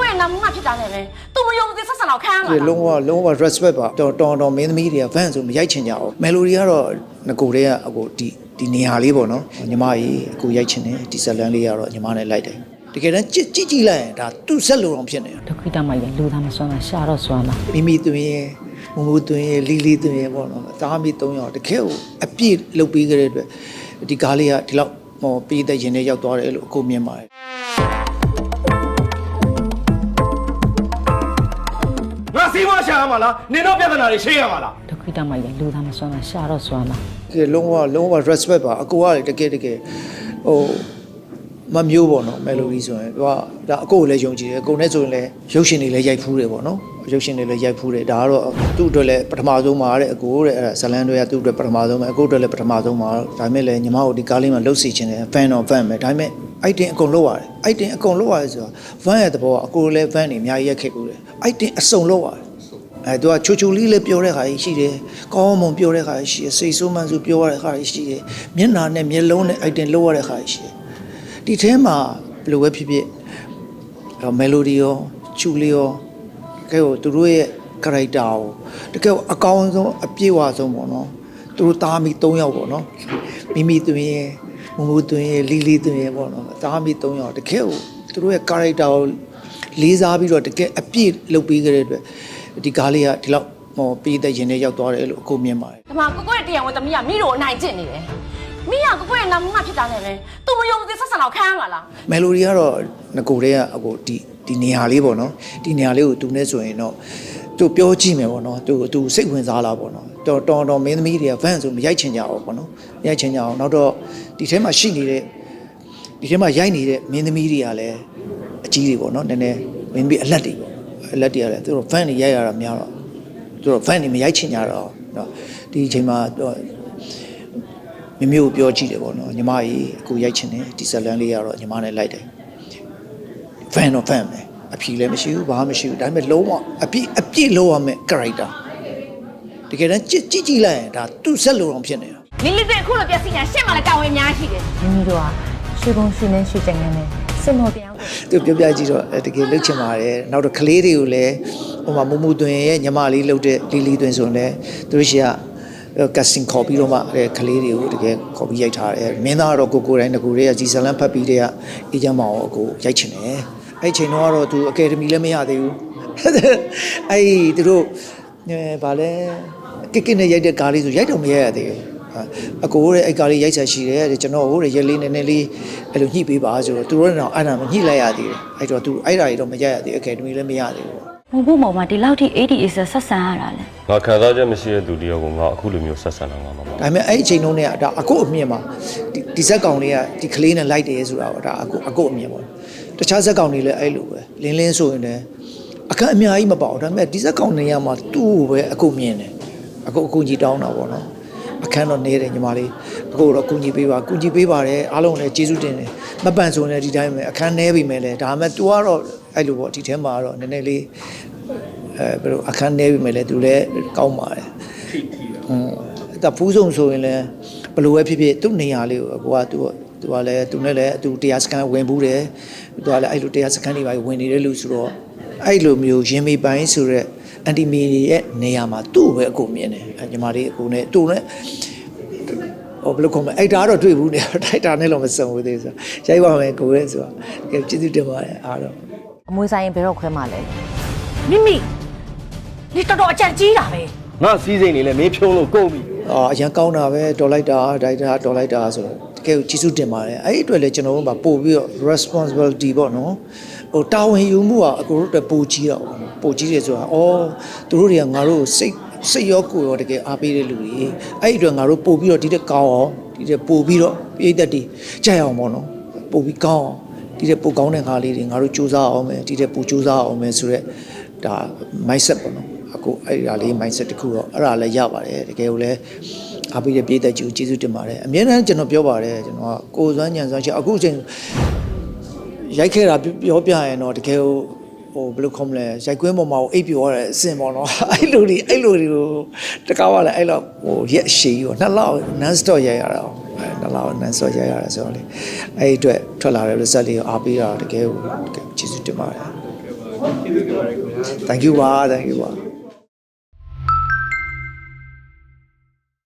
ကိုယ့်ရဲ့နာမည်ဖြစ်တာနဲ့ပဲသူမယုံသေးဆက်ဆံတော့ခံရမှာဒီလားလုံးဝလုံးဝ respect ပါတော်တော်တော်မင်းသမီးတွေက van ဆိုမရိုက်ချင်ကြအောင် melody ကတော့ငကိုတွေကအခုဒီဒီနေရာလေးပေါ့နော်ညီမကြီးအခုရိုက်ချင်တယ်ဒီဇက်လန်လေးကတော့ညီမနဲ့လိုက်တယ်တကယ်တမ်းကြည့်ကြည့်ကြည့်လိုက်ရင်ဒါသူ့ဆက်လို့အောင်ဖြစ်နေတာဒုက္ခိတမကြီးလူသားမစွမ်းတာရှာတော့စွမ်းတာမိမိသွင်းရဲ့မမူသွင်းရဲ့လီလီသွင်းရဲ့ပေါ့နော်တားမိ၃ယောက်တကယ်ကိုအပြည့်လုပ်ပြီးကြတဲ့အတွက်ဒီကားလေးကဒီလောက်ဟောပြီးတဲ့ရင်ထဲရောက်သွားတယ်လို့အခုမြင်ပါတယ် စီးမရှာရမှာလားနင်တို့ပြဿနာတွေရှင်းရမှာလားဒုက္ခိတမကြီးလူသားမစွမ်းတာရှာတော့စွမ်းတာတကယ်လုံးဝလုံးဝ respect ပါအကူကလေတကယ်တကယ်ဟိုမမျိုးပေါ့နော် melody ဆိုရင်သူကဒါအကိုကိုလည်းယုံကြည်တယ်အကိုနဲ့ဆိုရင်လည်းရုပ်ရှင်တွေလည်းရိုက်ဖူးတယ်ပေါ့နော်ရုပ်ရှင်တွေလည်းရိုက်ဖူးတယ်ဒါကတော့သူ့အတွက်လည်းပထမဆုံးမှာတဲ့အကိုတဲ့အဲ့ဒါဇလန်တွေကသူ့အတွက်ပထမဆုံးပဲအကိုအတွက်လည်းပထမဆုံးမှာဒါပေမဲ့လည်းညီမတို့ဒီကားလေးမှာလှုပ်စီခြင်းတယ် fan တော့ fan ပဲဒါပေမဲ့ item အကုန်လောက်ရတယ် item အကုန်လောက်ရတယ်ဆိုတော့ van ရဲ့သဘောကအကိုလည်း van တွေအများကြီးရက်ခဲ့ဘူးတယ် item အစုံလောက်ရတယ် အဲသူကချူချူလေးလည်းပြောတဲ့ခါကြီးရှိတယ်ကောင်းမွန်ပြောတဲ့ခါကြီးရှိတယ်စိတ်ဆိုးမှန်ဆိုပြောရတဲ့ခါကြီးရှိတယ်မျက်နှာနဲ့မျက်လုံးနဲ့ item လောက်ရတဲ့ခါကြီးရှိတယ်ဒီထဲမှာဘယ်လိုပဲဖြစ်ဖြစ်အဲ melody ရောချူလေးရောတကယ်ကိုသူတို့ရဲ့ character ကိုတကယ်ကိုအကောင်းဆုံးအပြည့်အဝဆုံးပေါ့နော်သူတို့တားမိ၃ယောက်ပေါ့နော်မိမိသွင်းရဲ့မမူသွင်းရဲ့လီလီသွင်းရဲ့ပေါ့နော်တားမိ၃ယောက်တကယ်ကိုသူတို့ရဲ့ character ကိုလေးစားပြီးတော့တကယ်အပြည့်လုပ်ပြီးကြတဲ့အတွက် ဒီကားလေးကဒီလောက်ဟောပြီးတဲ့ရင်ထဲရောက်သွားတယ်လို့အခုမြင်ပါတယ်ဒီမှာကိုကိုယ့်ရဲ့တရားဝင်သမီးကမိတို့အနိုင်ကျင့်နေတယ်မိကကိုကိုယ့်ရဲ့နာမည်ဖြစ်တာနဲ့ပဲသူမယုံသေးဆက်ဆံတော့ခံရမှာလားမယ်လိုဒီကတော့ငကိုတွေကအခုဒီဒီနေရာလေးပေါ့နော်ဒီနေရာလေးကိုသူနဲ့ဆိုရင်တော့သူပြောကြည့်မယ်ပေါ့နော်သူသူစိတ်ဝင်စားလာပေါ့နော်တော်တော်တော်မင်းသမီးတွေက van ဆိုမရိုက်ချင်ကြအောင်ပေါ့နော်မရိုက်ချင်ကြအောင်နောက်တော့ဒီထဲမှာရှိနေတဲ့ဒီထဲမှာရိုက်နေတဲ့မင်းသမီးတွေကလည်းအကြီးတွေပေါ့နော်နည်းနည်းမင်းသမီးအလက်တွေပေါ့ အလက်တွေကလည်းသူတို့ van တွေရိုက်ရတာများတော့သူတို့ van တွေမရိုက်ချင်ကြတော့နော်ဒီအချိန်မှာတော့မမျိုးကိုပြောကြည့်တယ်ပေါ့နော်ညီမကြီးအခုရိုက်ချင်တယ်ဒီဇက်လန်လေးကတော့ညီမနဲ့လိုက်တယ် fan တော့ fan ပဲအဖြီလည်းမရှိဘူးဘာမှမရှိဘူးဒါပေမဲ့လုံးဝအပြည့်အပြည့်လုံးဝမဲ့ character တကယ်တမ်းကြည့်ကြည့်ကြည့်လိုက်ရင်ဒါသူ့ဆက်လို့အောင်ဖြစ်နေတာလီလီတဲ့အခုလိုပြစီညာရှင့်မှလည်းတာဝန်အများကြီးတယ်မိမိတို့ကရွှေကုန်းရွှေနှင်းရွှေကြိုင်နဲ့ စင်တော်တရားကိုသူပြောပြကြည့်တော့အဲတကယ်လှုပ်ချင်ပါတယ်နောက်တော့ကလေးတွေကိုလည်းဟိုမှာမူမူသွင်ရဲ့ညီမလေးလှုပ်တဲ့လီလီသွင်ဆိုရင်လည်းသူတို့ရှိက casting ခေါ်ပြီးတော့မှအဲကလေးတွေကိုတကယ်ခေါ်ပြီးရိုက်ထားတယ်မင်းသားကတော့ကိုကိုတိုင်းတကူတွေကဂျီဇလန်ဖတ်ပြီးတဲ့ကအေဂျင့်မောင်ကိုကိုရိုက်ချင်တယ်အဲ့ချိန်တော့ကတော့သူအကယ်ဒမီလည်းမရသေးဘူးအဲ့သူတို့အဲဗာလဲကစ်ကစ်နဲ့ရိုက်တဲ့ကားလေးဆိုရိုက်တော့မရရသေးဘူး အကိုရဲ့အဲ့ကားလေးရိုက်ချက်ရှိတယ်တဲ့ကျွန်တော်ဟိုရက်လေးနည်းနည်းလေးအဲ့လိုညှိပေးပါဆိုတော့သူတို့ကတော့အဲ့ဒါမညှိလိုက်ရသေးတယ်အဲ့တော့သူအဲ့ဒါကြီးတော့မရရသေးအကယ်ဒမီလည်းမရသေးဘူးဘုံဘုံပေါ်မှာဒီလောက်ထိ ADS ဆက်ဆံရတာလဲငါခံစားချက်မရှိတဲ့သူတယောက်ကိုငါအခုလိုမျိုးဆက်ဆံတာငါမမဒါပေမဲ့အဲ့ဒီအချိန်လုံးတွေကဒါအခုအမြင်မှာဒီဒီဇက်ကောင်လေးကဒီကလေးနဲ့လိုက်တယ်ဆိုတာပေါ့ဒါအခုအခုအမြင်ပေါ့တခြားဇက်ကောင်တွေလည်းအဲ့လိုပဲလင်းလင်းဆိုရင်လည်းအခက်အများကြီးမပေါ့ဒါပေမဲ့ဒီဇက်ကောင်တွေကမှသူ့ကိုပဲအခုမြင်တယ်အခုအခုကြီးတောင်းတာပေါ့နော် အခန်းတော့နေတယ်ညီမလေးအခုတော့ကုညီပေးပါကုညီပေးပါတယ်အားလုံးလည်းကျေးဇူးတင်တယ်မပန်ဆိုရင်လည်းဒီတိုင်းပဲအခန်းနေပြီမဲ့လေဒါပေမဲ့ तू ကတော့အဲ့လိုပေါ့ဒီထဲမှာကတော့နည်းနည်းလေးအဲဘယ်လိုအခန်းနေပြီမဲ့လေ तू လည်းကောင်းပါတယ် อืมဒါဖူးဆုံးဆိုရင်လည်းဘယ်လိုပဲဖြစ်ဖြစ်သူ့နေရာလေးကိုကိုကသူသူကလည်းသူနဲ့လည်းသူတရားစခန်းဝင်ဘူးတယ်သူကလည်းအဲ့လိုတရားစခန်းတွေပါဝင်နေတဲ့လူဆိုတော့အဲ့လိုမျိုးရင်မေပိုင်းဆိုရက် အန်တီမီရဲ့နေရာမှာသူ့ပဲအကုန်မြင်တယ်အဲညီမလေးအကုန်နဲ့သူ့နဲ့ဟိုဘယ်လိုခေါ်မလဲအဲ့ဒါတော့တွေ့ဘူးနေတိုက်တာနဲ့တော့မစုံဘူးသေးဆိုရိုက်ပါမယ်ကိုရဲ့ဆိုတော့ကဲကျေးဇူးတင်ပါတယ်အားတော့အမွေဆိုင်ရင်ဘယ်တော့ခွဲမှလဲမိမိဒီတော်တော်အကြံကြီးတာပဲငါစီးစိမ်နေလဲမင်းဖြုံးလို့ကုန်ပြီအာအရန်ကောင်းတာပဲတော်လိုက်တာဒိုက်တာတော်လိုက်တာဆိုတော့တကယ်ကိုကျေးဇူးတင်ပါတယ်အဲ့ဒီအတွက်လည်းကျွန်တော်တို့ကပို့ပြီးတော့ responsibility ပေါ့နော်ဟိုတာဝန်ယူမှုကအကိုတို့အတွက်ပိုကြီးတော့ ပေါ့နော်ပိုကြီးတယ်ဆိုတာအော်သူတို့တွေကငါတို့ကိုစိတ်စိတ်ရောကိုယ်ရောတကယ်အားပေးတဲ့လူတွေအဲ့ဒီအတွက်ငါတို့ပို့ပြီးတော့ဒီတက်ကောင်းအောင်ဒီတက်ပို့ပြီးတော့ပြည့်တက်တည်ကြိုက်အောင်ပေါ့နော်ပို့ပြီးကောင်းအောင်ဒီတက်ပို့ကောင်းတဲ့ခါလေးတွေငါတို့စူးစမ်းအောင်မယ်ဒီတက်ပို့စူးစမ်းအောင်မယ်ဆိုတော့ဒါ mindset ပေါ့နော်အခုအဲ့ဒါလေး mindset တစ်ခုတော့အဲ့ဒါလည်းရပါတယ်တကယ်ကိုလည်းအားပေးတဲ့ပြည်သက်ကြီးကိုကျေးဇူးတင်ပါတယ်အများအားကျွန်တော်ပြောပါတယ်ကျွန်တော်ကကိုယ်စွမ်းညံစွမ်းရှိအခုချိန်ရိုက်ခဲ့တာပြောပြရင်တော့တကယ်ကို ဟိုဘယ်လိုခေါ်မလဲရိုက်ကွင်းပေါ်မှာကိုအိပ်ပြောရတဲ့အစင်ပေါ့နော်အဲ့လိုတွေအဲ့လိုတွေကိုတကားကလည်းအဲ့လိုဟိုရက်ရှည်ကြီးကိုနှစ်လောက် non stop ရိုက်ရတာအဲ့နှစ်လောက် non stop ရိုက်ရတာဆိုတော့လေအဲ့ဒီအတွက်ထွက်လာတဲ့ result လေးကိုအားပေးတာတကယ်ကိုတကယ်ကျေးဇူးတင်ပါတယ် thank you ပါ thank you ပါ